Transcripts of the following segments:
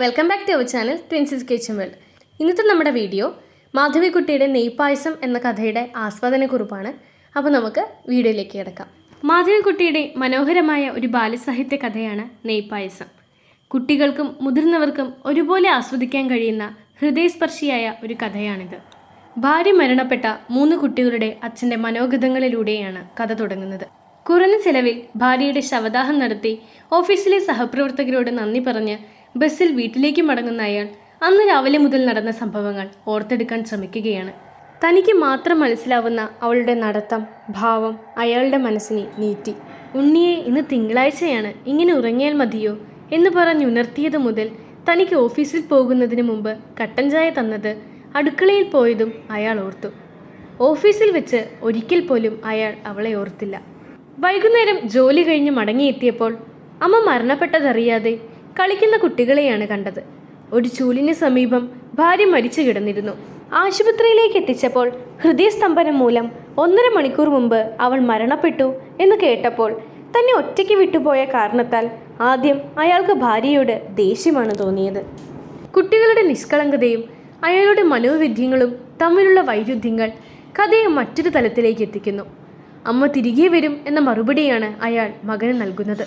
Welcome back to our channel Twinsis kitchen world ഇന്നത്തെ നമ്മുടെ video മാധവിക്കുട്ടിയുടെ നെയ്പായസം എന്ന കഥയുടെ ആസ്വാദനക്കുറിപ്പാണ്. അപ്പോൾ നമുക്ക് വീഡിയോയിലേക്ക് കിടക്കാം. മാധവിക്കുട്ടിയുടെ മനോഹരമായ ഒരു ബാലസാഹിത്യ കഥയാണ് നെയ്പായസം. കുട്ടികൾക്കും മുതിർന്നവർക്കും ഒരുപോലെ ആസ്വദിക്കാൻ കഴിയുന്ന ഹൃദയസ്പർശിയായ ഒരു കഥയാണിത്. ഭാര്യ മരണപ്പെട്ട മൂന്ന് കുട്ടികളുടെ അച്ഛന്റെ മനോഗതങ്ങളിലൂടെയാണ് കഥ തുടങ്ങുന്നത്. കുറഞ്ഞ ചെലവിൽ ഭാര്യയുടെ ശവദാഹം നടത്തി ഓഫീസിലെ സഹപ്രവർത്തകരോട് നന്ദി പറഞ്ഞ് ബസ്സിൽ വീട്ടിലേക്ക് മടങ്ങുന്ന അയാൾ അന്ന് രാവിലെ മുതൽ നടന്ന സംഭവങ്ങൾ ഓർത്തെടുക്കാൻ ശ്രമിക്കുകയാണ്. തനിക്ക് മാത്രം മനസ്സിലാവുന്ന അവളുടെ നടത്തം ഭാവം അയാളുടെ മനസ്സിനെ നീറ്റി ഉണ്ണിയെ ഇന്ന് തിങ്കളാഴ്ചയാണ്. ഇങ്ങനെ ഉറങ്ങിയാൽ മതിയോ? എന്ന് പറഞ്ഞ് പറഞ്ഞുണർത്തിയത് മുതൽ തനിക്ക് ഓഫീസിൽ പോകുന്നതിന് മുമ്പ് കട്ടൻ ചായ തന്നത് അടുക്കളയിൽ പോയതും അയാൾ ഓർത്തു. ഓഫീസിൽ വെച്ച് ഒരിക്കൽ പോലും അയാൾ അവളെ ഓർത്തില്ല. വൈകുന്നേരം ജോലി കഴിഞ്ഞ് മടങ്ങിയെത്തിയപ്പോൾ അമ്മ മരണപ്പെട്ടതറിയാതെ കളിക്കുന്ന കുട്ടികളെയാണ് കണ്ടത്. ഒരു ചൂലിന് സമീപം ഭാര്യ മരിച്ചു കിടന്നിരുന്നു. ആശുപത്രിയിലേക്ക് എത്തിച്ചപ്പോൾ ഹൃദയസ്തംഭനം മൂലം ഒന്നര മണിക്കൂർ മുമ്പ് അവൾ മരണപ്പെട്ടു എന്ന് കേട്ടപ്പോൾ തന്നെ ഒറ്റയ്ക്ക് വിട്ടുപോയ കാരണത്താൽ ആദ്യം അയാൾക്ക് ഭാര്യയോട് ദേഷ്യമാണ് തോന്നിയത്. കുട്ടികളുടെ നിഷ്കളങ്കതയും അയാളുടെ മനോവിദ്യങ്ങളും തമ്മിലുള്ള വൈരുദ്ധ്യങ്ങൾ കഥയെ മറ്റൊരു തലത്തിലേക്ക് എത്തിക്കുന്നു. അമ്മ തിരികെ വരും എന്ന മറുപടിയാണ് അയാൾ മകന് നൽകുന്നത്.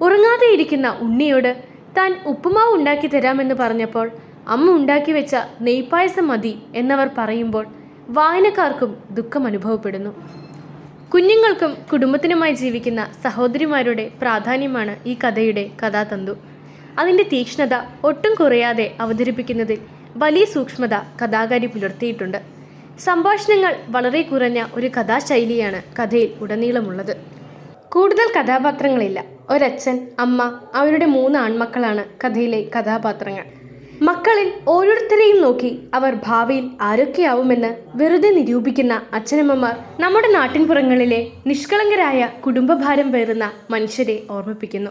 ഉറങ്ങാതെ ഇരിക്കുന്ന ഉണ്ണിയോട് താൻ ഉപ്പുമാവ് ഉണ്ടാക്കി തരാമെന്ന് പറഞ്ഞപ്പോൾ അമ്മ ഉണ്ടാക്കി വെച്ച നെയ്പായസം മതി എന്നവർ പറയുമ്പോൾ വായനക്കാർക്കും ദുഃഖം അനുഭവപ്പെടുന്നു. കുഞ്ഞുങ്ങൾക്കും കുടുംബത്തിനുമായി ജീവിക്കുന്ന സഹോദരിമാരുടെ പ്രാധാന്യമാണ് ഈ കഥയുടെ കഥാതന്തു. അതിന്റെ തീക്ഷ്ണത ഒട്ടും കുറയാതെ അവതരിപ്പിക്കുന്നതിൽ വലിയ സൂക്ഷ്മത കഥാകാരി പുലർത്തിയിട്ടുണ്ട്. സംഭാഷണങ്ങൾ വളരെ കുറഞ്ഞ ഒരു കഥാശൈലിയാണ് കഥയിൽ ഉടനീളമുള്ളത്. കൂടുതൽ കഥാപാത്രങ്ങളില്ല. ഒരച്ഛൻ അമ്മ അവരുടെ മൂന്ന് ആൺമക്കളാണ് കഥയിലെ കഥാപാത്രങ്ങൾ. മക്കളിൽ ഓരോരുത്തരെയും നോക്കി അവർ ഭാവിയിൽ ആരൊക്കെയാവുമെന്ന് വെറുതെ നിരൂപിക്കുന്ന അച്ഛനമ്മമാർ നമ്മുടെ നാട്ടിൻപുറങ്ങളിലെ നിഷ്കളങ്കരായ കുടുംബഭാരം പേറുന്ന മനുഷ്യരെ ഓർമ്മിപ്പിക്കുന്നു.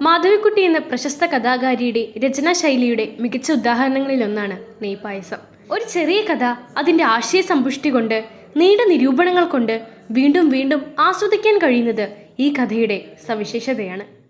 മാധവിക്കുട്ടി എന്ന പ്രശസ്ത കഥാകാരിയുടെ രചനാശൈലിയുടെ മികച്ച ഉദാഹരണങ്ങളിലൊന്നാണ് നെയ്പായസം. ഒരു ചെറിയ കഥ അതിന്റെ ആശയ സമ്പുഷ്ടി കൊണ്ട് നീണ്ട നിരൂപണങ്ങൾ കൊണ്ട് വീണ്ടും വീണ്ടും ആസ്വദിക്കാൻ കഴിയുന്നത് ഈ കഥയുടെ സവിശേഷതയാണ്.